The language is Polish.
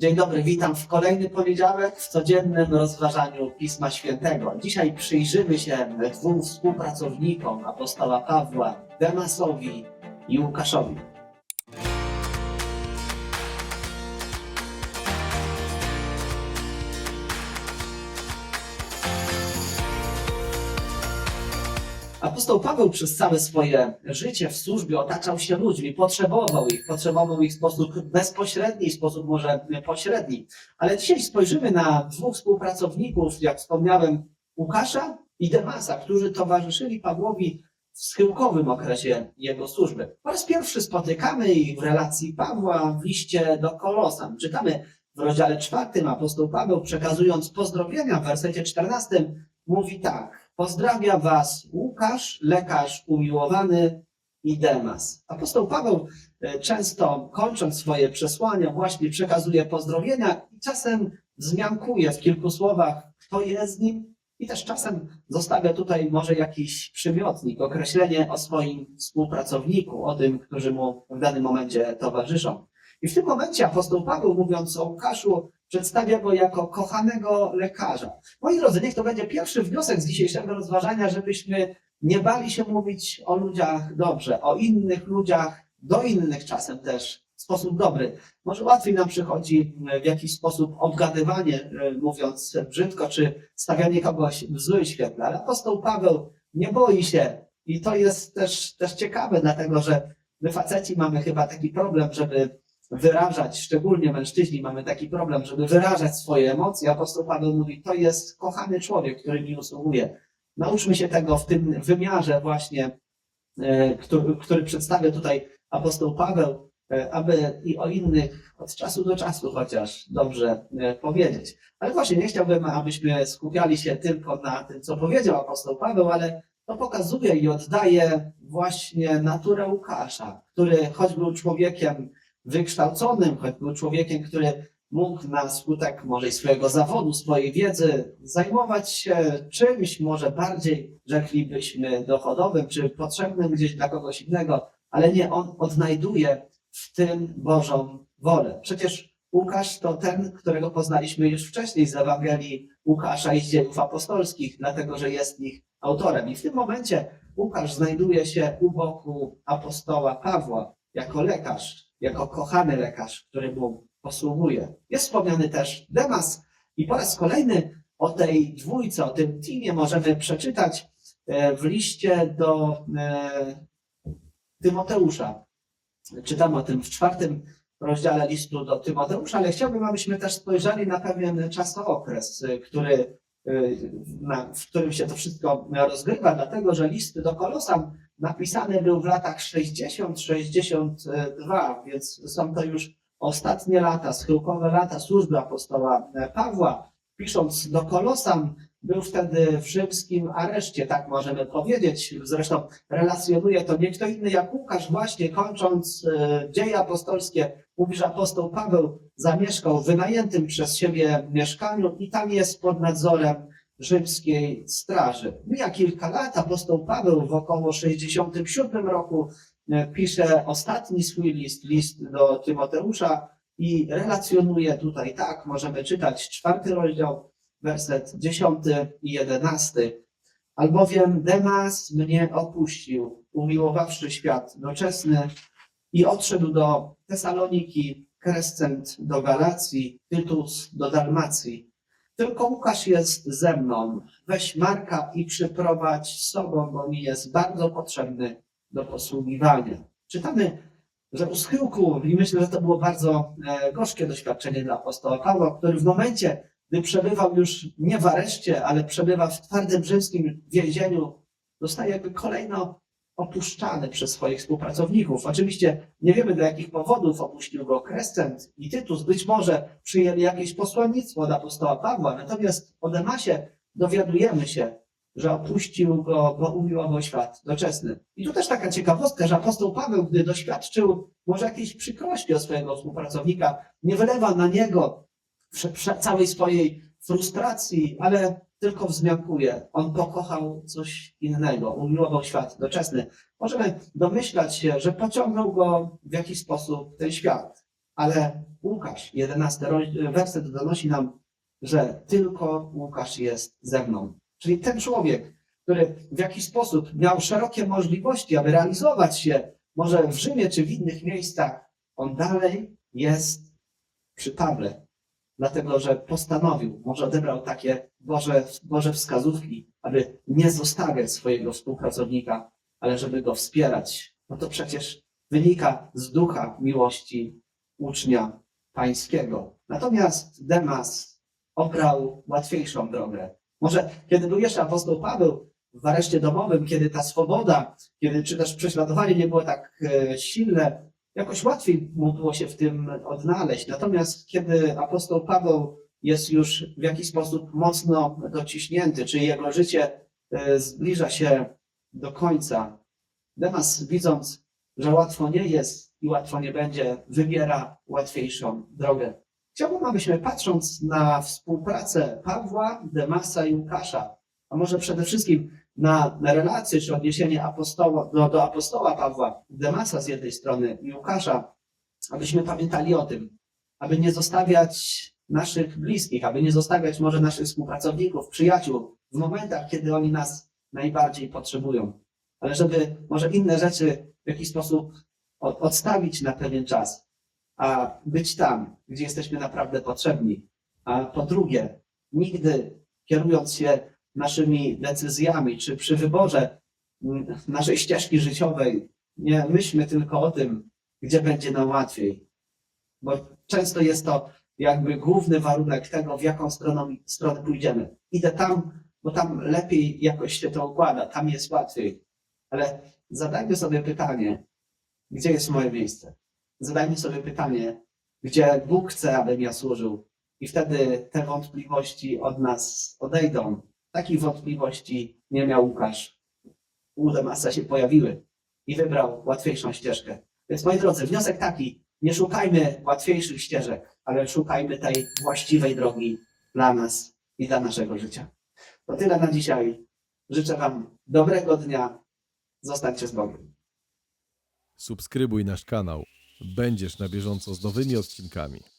Dzień dobry, witam w kolejny poniedziałek w codziennym rozważaniu Pisma Świętego. Dzisiaj przyjrzymy się dwóm współpracownikom apostoła Pawła, Demasowi i Łukaszowi. Apostoł Paweł przez całe swoje życie w służbie otaczał się ludźmi, potrzebował ich, potrzebował ich w sposób bezpośredni, w sposób może pośredni. Ale dzisiaj spojrzymy na dwóch współpracowników, jak wspomniałem, Łukasza i Demasa, którzy towarzyszyli Pawłowi w schyłkowym okresie jego służby. Po raz pierwszy spotykamy ich w relacji Pawła w liście do Kolosan. Czytamy w rozdziale czwartym apostoł Paweł przekazując pozdrowienia w wersecie 14 mówi tak. Pozdrawia was Łukasz, lekarz umiłowany i Demas. Apostoł Paweł e, często kończąc swoje przesłania właśnie przekazuje pozdrowienia i czasem wzmiankuje w kilku słowach, kto jest z nim i też czasem zostawia tutaj może jakiś przymiotnik, określenie o swoim współpracowniku, o tym, którzy mu w danym momencie towarzyszą. I w tym momencie apostoł Paweł, mówiąc o Łukaszu, przedstawia go jako kochanego lekarza. Moi drodzy, niech to będzie pierwszy wniosek z dzisiejszego rozważania, żebyśmy nie bali się mówić o ludziach dobrze, o innych ludziach, do innych czasem też w sposób dobry. Może łatwiej nam przychodzi w jakiś sposób obgadywanie, e, mówiąc brzydko, czy stawianie kogoś w złym świetle, ale apostoł Paweł nie boi się i to jest też, też ciekawe, dlatego że my faceci mamy chyba taki problem, żeby wyrażać, szczególnie mężczyźni mamy taki problem, żeby wyrażać swoje emocje. Apostoł Paweł mówi, to jest kochany człowiek, który mi usługuje. Nauczmy się tego w tym wymiarze właśnie, e, który, który przedstawia tutaj apostoł Paweł, e, aby i o innych od czasu do czasu chociaż dobrze e, powiedzieć. Ale właśnie nie chciałbym, abyśmy skupiali się tylko na tym, co powiedział apostoł Paweł, ale to pokazuje i oddaje właśnie naturę Łukasza, który choć był człowiekiem wykształconym, choć był człowiekiem, który mógł na skutek może i swojego zawodu, swojej wiedzy zajmować się czymś może bardziej, rzeklibyśmy, dochodowym, czy potrzebnym gdzieś dla kogoś innego, ale nie, on odnajduje w tym Bożą wolę. Przecież Łukasz to ten, którego poznaliśmy już wcześniej z Ewangelii Łukasza i z dziejów apostolskich, dlatego że jest ich autorem. I w tym momencie Łukasz znajduje się u boku apostoła Pawła jako lekarz, jako kochany lekarz, który mu posługuje. Jest wspomniany też Demas i po raz kolejny o tej dwójce, o tym teamie możemy przeczytać e, w liście do e, Tymoteusza. Czytamy o tym w czwartym rozdziale listu do Tymoteusza, ale chciałbym, abyśmy też spojrzeli na pewien czasokres, e, który, w którym się to wszystko rozgrywa, dlatego że list do Kolosan napisany był w latach 60-62, więc są to już ostatnie lata, schyłkowe lata służby apostoła Pawła. Pisząc do Kolosan, był wtedy w rzymskim areszcie, tak możemy powiedzieć. Zresztą relacjonuje to nie kto inny jak Łukasz, właśnie kończąc e, dzieje apostolskie, mówi, że apostoł Paweł zamieszkał w wynajętym przez siebie mieszkaniu i tam jest pod nadzorem rzymskiej straży. Mija kilka lat, apostoł Paweł w około 67 roku e, pisze ostatni swój list, list do Tymoteusza i relacjonuje tutaj tak, możemy czytać czwarty rozdział, werset 10 i 11. Albowiem Demas mnie opuścił, umiłowawszy świat doczesny i odszedł do Tesaloniki, Krescent do Galacji, Tytus do Dalmacji. Tylko Łukasz jest ze mną. Weź Marka i przyprowadź z sobą, bo mi jest bardzo potrzebny do posługiwania. Czytamy, że u schyłku, i myślę, że to było bardzo e, gorzkie doświadczenie dla apostoła Pawła, który w momencie, gdy przebywał już nie w areszcie, ale przebywa w twardym rzymskim więzieniu, dostaje jakby kolejno opuszczany przez swoich współpracowników. Oczywiście nie wiemy do jakich powodów opuścił go Krescent i Tytus. Być może przyjęli jakieś posłannictwo od apostoła Pawła, natomiast o Demasie dowiadujemy się, że opuścił go, bo umiłował świat doczesny. I tu też taka ciekawostka, że apostoł Paweł, gdy doświadczył może jakiejś przykrości od swojego współpracownika, nie wylewa na niego całej swojej frustracji, ale tylko wzmiankuje. On pokochał coś innego, umiłował świat doczesny. Możemy domyślać się, że pociągnął go w jakiś sposób ten świat. Ale Łukasz, 11 roz- werset donosi nam, że tylko Łukasz jest ze mną. Czyli ten człowiek, który w jakiś sposób miał szerokie możliwości, aby realizować się może w Rzymie czy w innych miejscach, on dalej jest przy Pawle. Dlatego, że postanowił, może odebrał takie Boże, Boże wskazówki, aby nie zostawiać swojego współpracownika, ale żeby go wspierać. No to przecież wynika z ducha miłości ucznia pańskiego. Natomiast Demas obrał łatwiejszą drogę. Może kiedy był jeszcze apostoł Paweł w areszcie domowym, kiedy ta swoboda, kiedy czy też prześladowanie nie było tak e, silne, jakoś łatwiej mu było się w tym odnaleźć. Natomiast kiedy apostoł Paweł jest już w jakiś sposób mocno dociśnięty, czy jego życie e, zbliża się do końca, Demas widząc, że łatwo nie jest i łatwo nie będzie, wybiera łatwiejszą drogę. Chciałbym, abyśmy patrząc na współpracę Pawła, Demasa i Łukasza, a może przede wszystkim na, relacje czy odniesienie apostoła, do, do apostoła Pawła, Demasa z jednej strony i Łukasza, abyśmy pamiętali o tym, aby nie zostawiać naszych bliskich, aby nie zostawiać może naszych współpracowników, przyjaciół w momentach, kiedy oni nas najbardziej potrzebują, ale żeby może inne rzeczy w jakiś sposób od, odstawić na pewien czas, a być tam, gdzie jesteśmy naprawdę potrzebni. A po drugie, nigdy kierując się naszymi decyzjami, czy przy wyborze mm, naszej ścieżki życiowej, nie myślmy tylko o tym, gdzie będzie nam łatwiej. Bo często jest to jakby główny warunek tego, w jaką stroną, stronę pójdziemy. Idę tam, bo tam lepiej jakoś się to układa, tam jest łatwiej. Ale zadajmy sobie pytanie, gdzie jest moje miejsce? Zadajmy sobie pytanie, gdzie Bóg chce, abym ja służył. I wtedy te wątpliwości od nas odejdą. Takich wątpliwości nie miał Łukasz. U Demasa się pojawiły i wybrał łatwiejszą ścieżkę. Więc moi drodzy, wniosek taki, nie szukajmy łatwiejszych ścieżek, ale szukajmy tej właściwej drogi dla nas i dla naszego życia. To tyle na dzisiaj. Życzę Wam dobrego dnia. Zostańcie z Bogiem. Subskrybuj nasz kanał. Będziesz na bieżąco z nowymi odcinkami.